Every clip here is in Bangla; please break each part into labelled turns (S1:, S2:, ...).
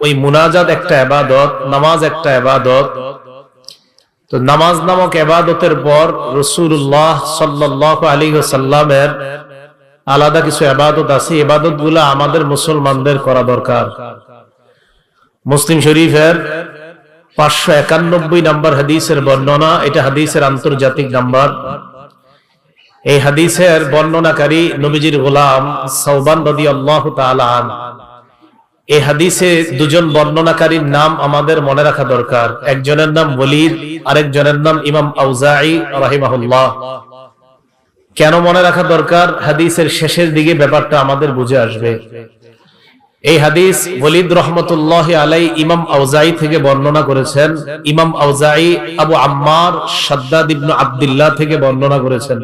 S1: ওই মুনাজাত একটা এবাদত, নামাজ একটা এবাদত। তো নামাজ নামক এবাদতের পর রসুল্লাহ সাল্লাহ আলী সাল্লামের আলাদা কিছু এবাদত আছে। এবাদতগুলা আমাদের মুসলমানদের করা দরকার। মুসলিম শরীফের পাঁচশো একানব্বই নাম্বার হাদিসের বর্ণনা, এটা হাদিসের আন্তর্জাতিক নাম্বার। এই হাদিসের বর্ণনাকারী নবীজির গোলাম সৌবান রদি আল্লাহ তালান এই হাদিসে দুজন বর্ণনাকারীর নাম আমাদের মনে রাখা দরকার। একজনের নাম ওলিদ আরেকজনের নাম ইমাম আউজাই রাহিমাহুল্লাহ। কেন মনে রাখা দরকার? হাদিসের শেষের দিকে ব্যাপারটা আমাদের বুঝে আসবে। এই হাদিস ওলিদ রহমতুল্লাহ আলাই ইমাম আউজাই থেকে বর্ণনা করেছেন। ইমাম আউজাই আবু আম্মার সাদ্দাদ ইবনু আব্দুল্লাহ থেকে বর্ণনা করেছেন।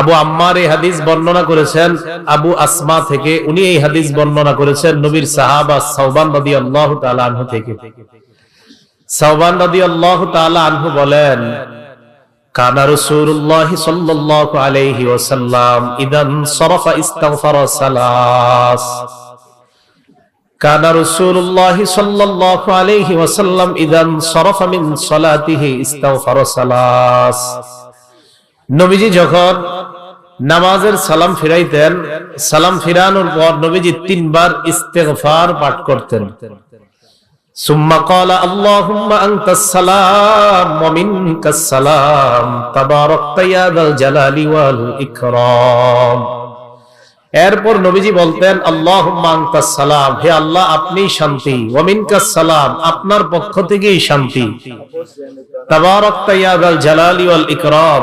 S1: আবু আম্মার এই হাদিস বর্ণনা করেছেন, আবু আসমা থেকে উনি এই হাদিস বর্ণনা করেছেন নবীর সাহাবা সাউবান রদি আল্লাহ আনহু থেকে। সাউবান রদি আল্লাহ আনহু বলেন ইদান সরাফা ইদান সালাস। যখন নামাজের সালাম ফিরাইতেন। সালাম ফিরানোর পর নবীজি তিনবার ইস্তেফার পাঠ করতেন। এরপর নবীজি বলতেন, আল্লাহুম্মা সালাম, হে আল্লাহ আপনি শান্তি ওমিন মিনকাস সালাম, আপনার পক্ষ থেকেই শান্তি। তাবারক তাইয়াদ জালালিউল ইকরম ইকরাম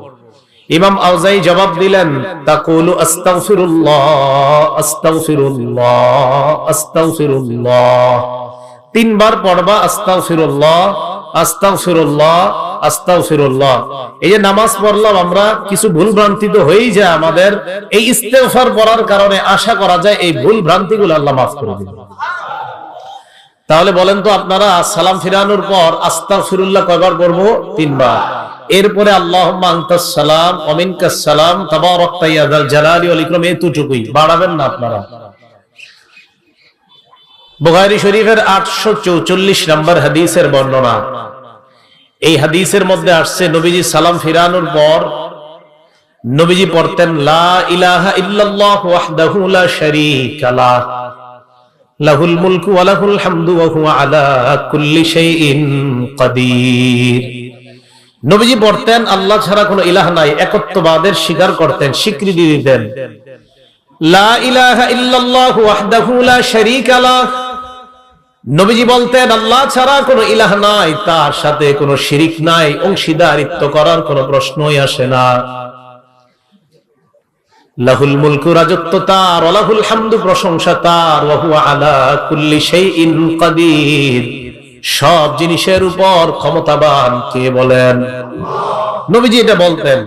S1: ইমাম আউজাই জবাব দিলেন, তাকুলু আস্তাগফিরুল্লাহ আস্তাগফিরুল্লাহ তিনবার পড়বা, আস্তাগফিরুল্লাহ আস্তাগফিরুল্লাহ আস্তাগফিরুল্লাহ। এই যে নামাজ পড়লাম আমরা, কিছু ভুল ভ্রান্তি তো হয়েই যায় আমাদের। এই ইস্তেগফার পড়ার কারণে আশা করা যায় এই ভুল ভ্রান্তিগুলো আল্লাহ মাফ করে দিবেন তাহলে বলেন তো আপনারা সালাম ফিরানোর পর আস্তাগফিরুল্লাহ কয়বার পড়ব? তিনবার। এরপরে আল্লাহ সালাম অমিনকাসালাম জালালি অলিক্রম এতটুকুই। বাড়াবেন না আপনারা। বুখারী শরীফের আটশো চৌচল্লিশ নম্বর হাদিসের বর্ণনা। এই হাদিসের মধ্যে আসছে, নবীজি সালাম ফিরানোর পর নবীজি পড়তেন, লা ইলাহা ইল্লাল্লাহ ওয়াহদাহু লা শারীকা লাহ লাহুল মুলকু ওয়া লাহুল হামদু ওয়া হুয়া আলা কুল্লি শাইইন কাদির। নবীজি পড়তেন আল্লাহ ছাড়া কোনো ইলাহ নাই, একত্ববাদের স্বীকার করতেন, স্বীকৃতি দিতেন। লা ইলাহা ওয়াহদাহু লা শারীকা লাহ। নবীজি বলতেন, আল্লাহ ছাড়া কোনো ইলাহ নাই, তার সাথে কোনো শিরিক নাই, অংশীদারিত্ব করার কোনো প্রশ্নই আসে না। লাহুল মুলকু রাজত্ব তার ওয়ালাহুল হামদু প্রশংসা তার হুয়া আলা কুল্লি শাইইন কাদির। সব জিনিসের উপর ক্ষমতাবান কে বলেন? নবীজি এটা বলতেন।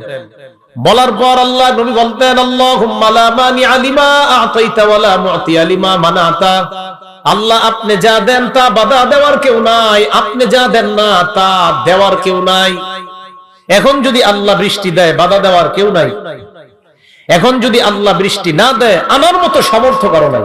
S1: বলার পর আল্লাহ নবী বলতেন, আল্লাহুম্মা লা মানি আলিমা আতাইতা ওয়ালা মুতি আলিমা মানাতা। আল্লাহ আপনি যা দেন তা বাধা দেওয়ার কেউ নাই, আপনি যা দেন না তা দেওয়ার কেউ নাই। এখন যদি আল্লাহ বৃষ্টি দেয়, বাধা দেওয়ার কেউ নাই। এখন যদি আল্লাহ বৃষ্টি না দেয় আমার মতো সামর্থ্য কারও নাই।